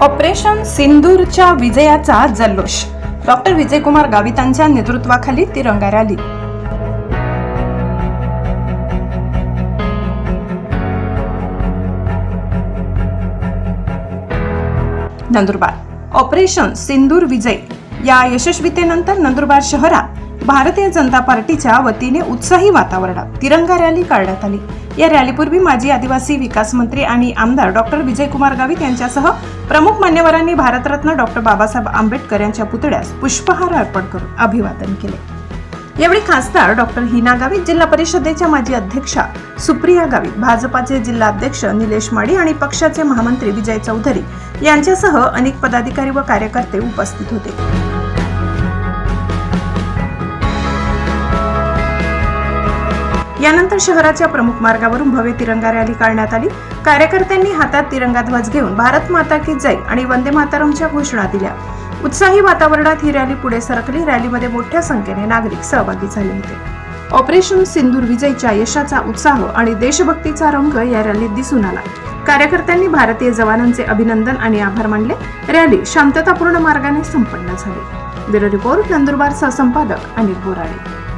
Operation सिंदूरच्या विजयाचा जल्लोष. Doctor Vijaykumar गावितांच्या नेतृत्वाखाली तिरंगा रॅली. नंदुरबार. ऑपरेशन सिंदूर विजय. या यशस्वीतेनंतर नंदुरबार शहरात भारतीय जनता पार्टीच्या वतीने उत्साही वातावरणात तिरंगा रॅली काढण्यात आली. या रॅलीपूर्वी माजी आदिवासी विकास मंत्री आणि आमदार डॉक्टर विजयकुमार गावित यांच्यासह प्रमुख मान्यवरांनी भारतरत्न डॉक्टर बाबासाहेब आंबेडकर यांच्या पुतळ्यास पुष्पहार अर्पण करून अभिवादन केले. यावेळी खासदार डॉक्टर हिना गावित जिल्हा परिषदेच्या माजी अध्यक्षा सुप्रिया गावित भाजपाचे जिल्हा अध्यक्ष निलेश माडी आणि पक्षाचे महामंत्री विजय चौधरी यांच्यासह अनेक पदाधिकारी व कार्यकर्ते उपस्थित होते. यानंतर शहराच्या प्रमुख मार्गावरून भव्य तिरंगा रॅली काढण्यात आली. कार्यकर्त्यांनी हातात तिरंगा ध्वज घेऊन भारत माता की जय आणि वंदे मातारमच्या घोषणा दिल्या. उत्साही वातावरणात ही रॅली पुढे सरकली. रॅलीमध्ये मोठ्या संख्येने नागरिक सहभागी झाले होते. ऑपरेशन सिंदूर विजयच्या यशाचा उत्साह आणि देशभक्तीचा रंग या रॅलीत दिसून आला. कार्यकर्त्यांनी भारतीय जवानांचे अभिनंदन आणि आभार मानले. रॅली शांततापूर्ण मार्गाने संपन्न झाली. ब्युरो रिपोर्ट नंदुरबार सहसंपादक अनिल बोराडे.